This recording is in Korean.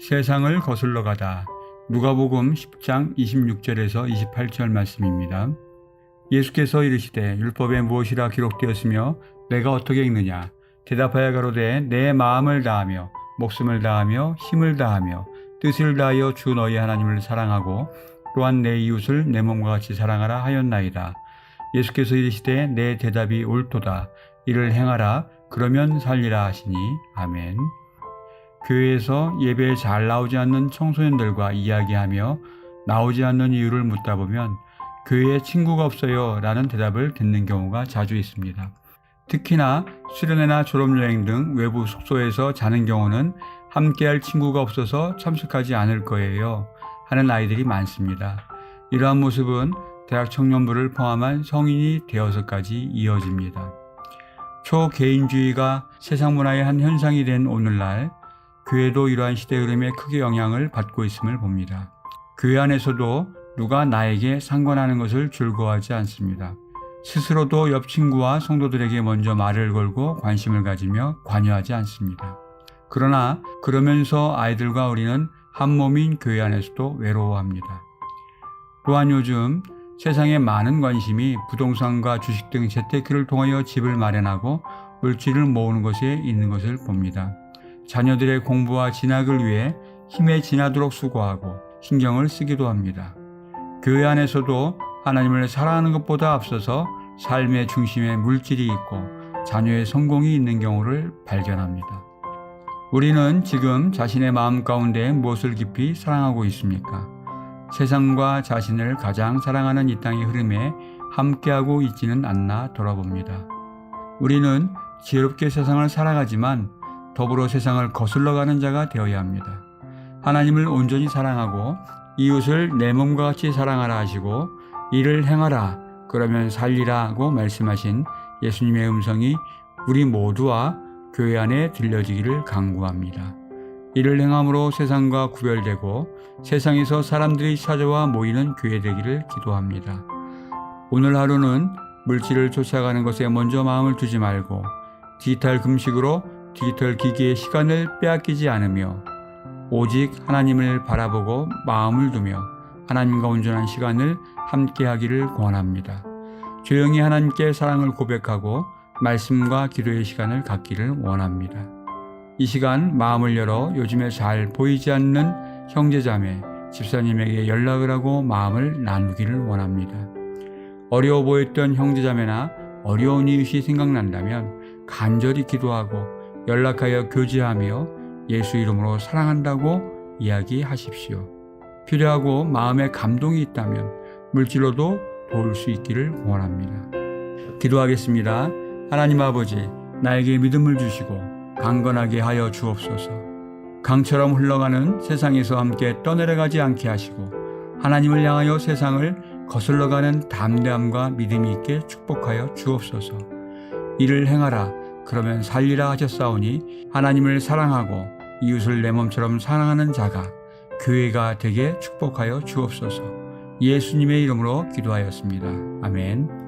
세상을 거슬러 가다. 누가복음 10장 26절에서 28절 말씀입니다. 예수께서 이르시되 율법에 무엇이라 기록되었으며 내가 어떻게 읽느냐 대답하여 가로되 내 마음을 다하며 목숨을 다하며 힘을 다하며 뜻을 다하여 주 너희 하나님을 사랑하고 또한 내 이웃을 내 몸과 같이 사랑하라 하였나이다. 예수께서 이르시되 내 대답이 옳도다. 이를 행하라 그러면 살리라 하시니 아멘. 교회에서 예배에 잘 나오지 않는 청소년들과 이야기하며 나오지 않는 이유를 묻다 보면 교회에 친구가 없어요 라는 대답을 듣는 경우가 자주 있습니다. 특히나 수련회나 졸업여행 등 외부 숙소에서 자는 경우는 함께할 친구가 없어서 참석하지 않을 거예요 하는 아이들이 많습니다. 이러한 모습은 대학 청년부를 포함한 성인이 되어서까지 이어집니다. 초개인주의가 세상 문화의 한 현상이 된 오늘날 교회도 이러한 시대 흐름에 크게 영향을 받고 있음을 봅니다. 교회 안에서도 누가 나에게 상관하는 것을 즐거워하지 않습니다. 스스로도 옆 친구와 성도들에게 먼저 말을 걸고 관심을 가지며 관여하지 않습니다. 그러나 그러면서 아이들과 우리는 한 몸인 교회 안에서도 외로워합니다. 또한 요즘 세상의 많은 관심이 부동산과 주식 등 재테크를 통하여 집을 마련하고 물질을 모으는 것에 있는 것을 봅니다. 자녀들의 공부와 진학을 위해 힘에 지나도록 수고하고 신경을 쓰기도 합니다. 교회 안에서도 하나님을 사랑하는 것보다 앞서서 삶의 중심에 물질이 있고 자녀의 성공이 있는 경우를 발견합니다. 우리는 지금 자신의 마음 가운데 무엇을 깊이 사랑하고 있습니까? 세상과 자신을 가장 사랑하는 이 땅의 흐름에 함께하고 있지는 않나 돌아봅니다. 우리는 지혜롭게 세상을 살아가지만 더불어 세상을 거슬러 가는 자가 되어야 합니다. 하나님을 온전히 사랑하고 이웃을 내 몸과 같이 사랑하라 하시고 이를 행하라 그러면 살리라고 말씀하신 예수님의 음성이 우리 모두와 교회 안에 들려지기를 간구합니다. 이를 행함으로 세상과 구별되고 세상에서 사람들이 찾아와 모이는 교회 되기를 기도합니다. 오늘 하루는 물질을 쫓아가는 것에 먼저 마음을 두지 말고 디지털 금식으로 디지털 기기의 시간을 빼앗기지 않으며 오직 하나님을 바라보고 마음을 두며 하나님과 온전한 시간을 함께 하기를 권합니다. 조용히 하나님께 사랑을 고백하고 말씀과 기도의 시간을 갖기를 원합니다. 이 시간 마음을 열어 요즘에 잘 보이지 않는 형제자매, 집사님에게 연락을 하고 마음을 나누기를 원합니다. 어려워 보였던 형제자매나 어려운 이웃이 생각난다면 간절히 기도하고 연락하여 교제하며 예수 이름으로 사랑한다고 이야기하십시오. 필요하고 마음에 감동이 있다면 물질로도 도울 수 있기를 원합니다. 기도하겠습니다. 하나님 아버지, 나에게 믿음을 주시고 강건하게 하여 주옵소서. 강처럼 흘러가는 세상에서 함께 떠내려가지 않게 하시고 하나님을 향하여 세상을 거슬러가는 담대함과 믿음이 있게 축복하여 주옵소서. 이를 행하라. 그러면 살리라 하셨사오니 하나님을 사랑하고 이웃을 내 몸처럼 사랑하는 자가 교회가 되게 축복하여 주옵소서. 예수님의 이름으로 기도하였습니다. 아멘.